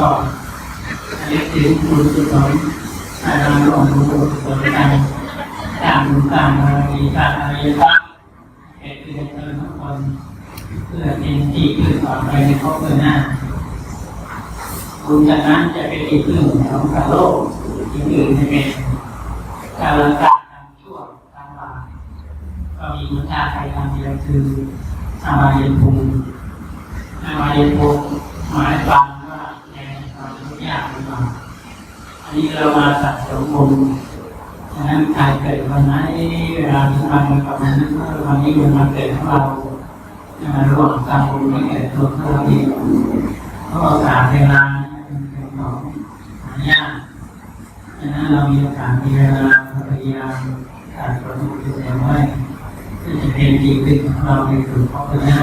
ก็เรียกถึงบุญกุศลอาการหลวงบุญกุศลกันตามตามอะไรตามอะไรบ้างเหตุที่เจอทุกคนเพื่อเป็นที่พึ่งต่อไปในครอบครัวหน้าบุญจากนั้นจะเป็นที่พึ่งของชาโลกที่อื่นจะเป็นการละการทำชั่วทำบาปก็มีมุชาใครทำเดียวคืออาบายภูมิอาบายภูมิหมายความ ควากข์ยากลำบาอันนี้เรามาสัตว์สมบุญฉะนั้นใครเกิดวันไหนเวลาที่มากับวันนั้นวันนี้เป็นวันเกิดของเราระหว่างทำบุญให้แก่ตัวของเราเองเพราะโอกาสเวลาเป็นของหายากฉะนั้นเรามีโอกาสมีเวลาพยายามการสมบุญอยู่แล้วไว้ที่จะเป็นจริงเป็นของเราในส่วนของตัวหน้า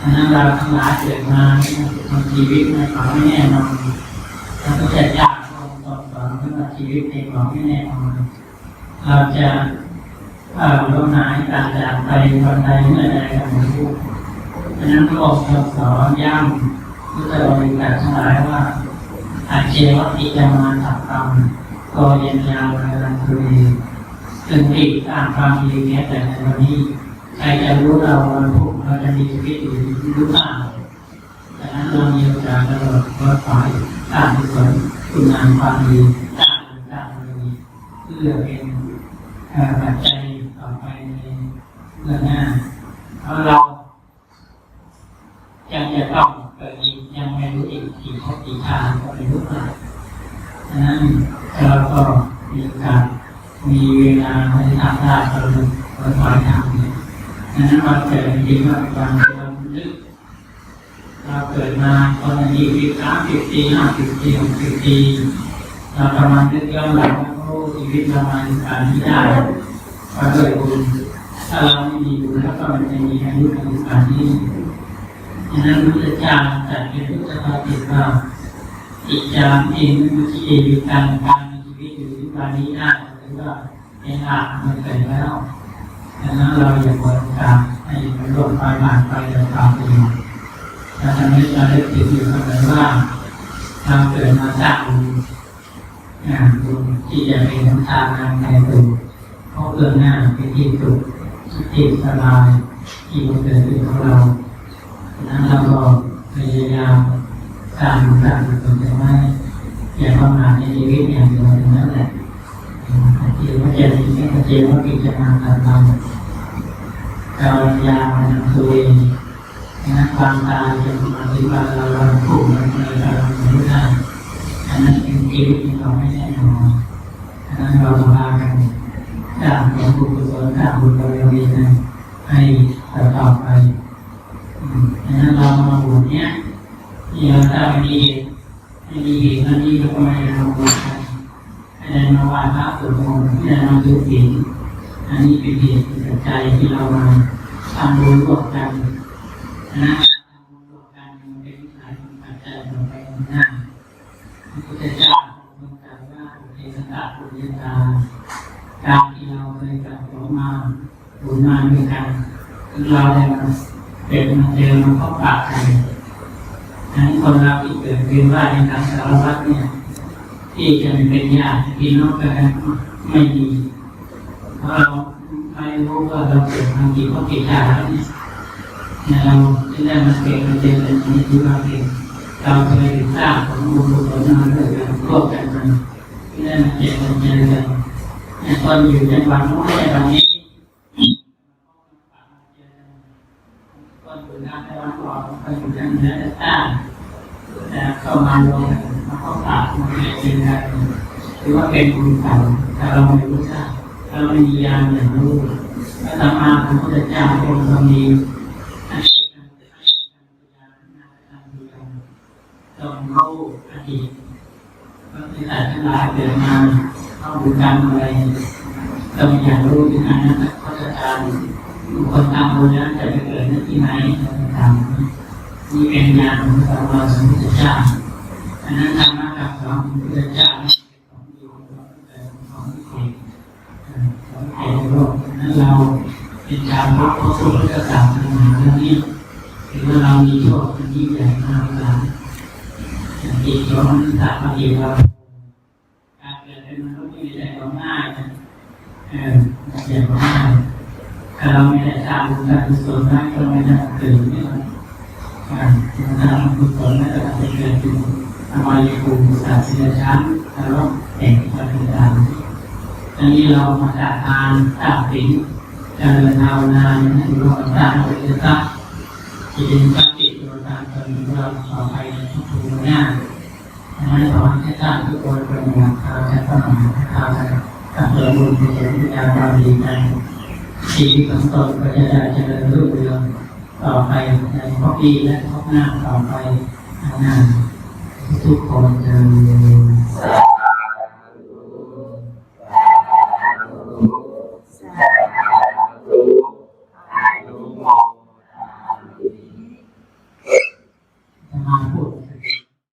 ฉะนั้นเราทั้งหลายเกิดมาในชีวิตในความไม่แน่นอนเราก็จะยากลงต่อต่อเมื่อชีวิตในความไม่แน่นอนเราจะเอ่อลมหายการจากไปวันใดเมื่อใดก็ไม่รู้ฉะนั้นพระองค์ทรงสอนย้ำพุทธบริการทั้งหลายว่าอาเชวะปิจามาสัพพมก็ยันยาวในรันตุรีซึ่งติดตามความดีแม้แต่ในวันนี้ ใครจะรู้เราวันพรุ่งเราจะมีชีวิตอยู่หรือเปล่าดังนั้นเรามีโอกาสตลอดวัดฝ่ายสร้างกุศลคุณงามความดีสร้างบุญสร้างบารมีเพื่อเป็นปัจจัยต่อไปในเรื่องหน้าเพราะเรายังจะต้องเกิดอีกยังไม่รู้อีกกี่ภพกี่ชาติก็ไม่รู้เลยดังนั้นเราก็มีโอกาสมีเวลาในทางได้เราเราฝ่ายทา งนี้ดังนั้นเราเกิดจริงๆว่าวามเราลึกเราเกิดมาตอนอายุสิบสามสิบปีห้าสิบปีหกสิบปีเราประมาณนึกย้อนหลังว่าโอ้ชีวิตเรามาถึงการที่ได้เพราะด้วยบุญถ้าเราไม่มีบุญแล้วก็มันจะมีอายุถึงการนี้ดังนั้นพระพุทธเจ้าตรัสเป็นพุทธภาษิตว่าอิจามเองมุขีเอวิการการมีชีวิตอยู่ถึงการนี้ได้หรือว่าเป็นอาจมันเกิดแล้ว ดังนั้นเราอย่าบริการให้มันล่วงไปผ่านไปโดยตามไปและทำให้เราได้ติดอยู่เสมอว่าเราเกิดมาสร้างบุญบุญที่จะเป็นน้ำทางในตัวเพราะเกิดหน้าเป็นที่สุขที่สบายที่มันเกิดขึ้นของเราดังนั้นเราก็พยายามสร้างบุญสร้างบุญต่อไปอย่าประมาทในชีวิตอย่างเดียวเท่านั้นแหละ ที่ว่าจะมีแค่ เจว่ากิจกรรมการทำการยามันตัวเองนะความตายจะมาที่ว่าเราเราผูกมันเลยเราไม่ได้อันนั้นเป็นชีวิตที่เราไม่แน่นอนอันนั้นเราพากันสร้างสมบุญกุศลสร้างบุญบารมีนะให้ต่อไปอันนั้นเรามาบวชเนี้ยที่เราไม่มีไม่มีเหตุอันนี้เราก็ไม่ได้มาบว ชกันในมาวาระสวดมนต์ที่เราดูศีลอันนี้เป็นเหตุปัจจัยที่เรามาทำบุญร่วมกันนะทำบุญร่วมกันมันเป็นสายเป็นปัจจัยต่อไปงหน้าพระพุทธเจ้าทรงตรัสว่าเทศกาลบุญญาตาการที่เราเคยสั่งสมมาบุญมาด้วยกันเราได้มาเป็นมาเจอมาพบปะกันอันนี้คนเราที่เกิดเป็นว่าในทางสารวัตรเนี่ย ที่จะเป็นญาติพี่น้องกันไม่มีเราไม่รู้ว่าเราเกิดมากี่พบกี่ชาติเนี่ยเราที่ได้มาเกิดมาเจอกันนี้ที่เราเองเราเคยสร้างผลบุญผลมาด้วยกันร่วมกันมาที่ได้มาเจอกันเจอกันเนี่ตอนอยู่ในวันนู้นในวันนี้ตอนอยู่ในวันก่อนก็อยู่ในเนื้อสร้างแต่เข้ามาลง เข้าปากมาเป็นอะไรหรือว่าเป็นบุญเก่าแต่เราไม่รู้จักเราไม่มียานอย่างรู้พระธรรมาพระพุทธเจ้าองค์ทรงมีอาชีพการอาชีพการปัญญานทางดียวต้องรู้าอดีตพระพุทธเจ้าทั้งหลายเกิดมาเข้าบุญกรรมอะไรต้องอยากรู้ถึงอนาคตพระการคนทำบุญนั้นจะไปเกิดที่ไหนทำนี่เป็นงานของพราสมเด็จเจ้า อันนั้นธรรมะกับของพระพุทธเจ้าของอยู่ของเอกของเอกโลกนั้นเราเป็นชาวพุทธพุทธศาสนาเรื่องนี้ถือว่าเรามีโชคที่ยิ่งใหญ่มากเลยอย่างที่โยมถามบางทีเราการเกิดเป็นมนุษย์ไม่ได้ของง่ายนะเออไม่ใช่ของง่ายถ้าเราไม่ได้ทำบุญการกุศลนะก็ไม่ได้เกิดนี่นะการทำบุญกุศลนั่นก็จะเกิดเป็น อวัยภูมิศาสตร์ศิลชั้นแล้วแต่งปฏิบัติอันนี้เรามาจากทานตากสินเจริญภาวนาเนี่ยรวมตามปฏิบัติที่เป็นปฏิบัติการตนเราต่อไปในทุกๆหน้าดังนั้นขอให้ท่านทุกคนเป็นอย่างเราจะต้องทำกับเพื่องบุญเป็นวิญญาณความดีใจชีวิตของตนก็จะได้เจริญรุ่งเรืองต่อไปในพบปีและพบหน้าต่อไปข้างหน้า ทุกคนจะ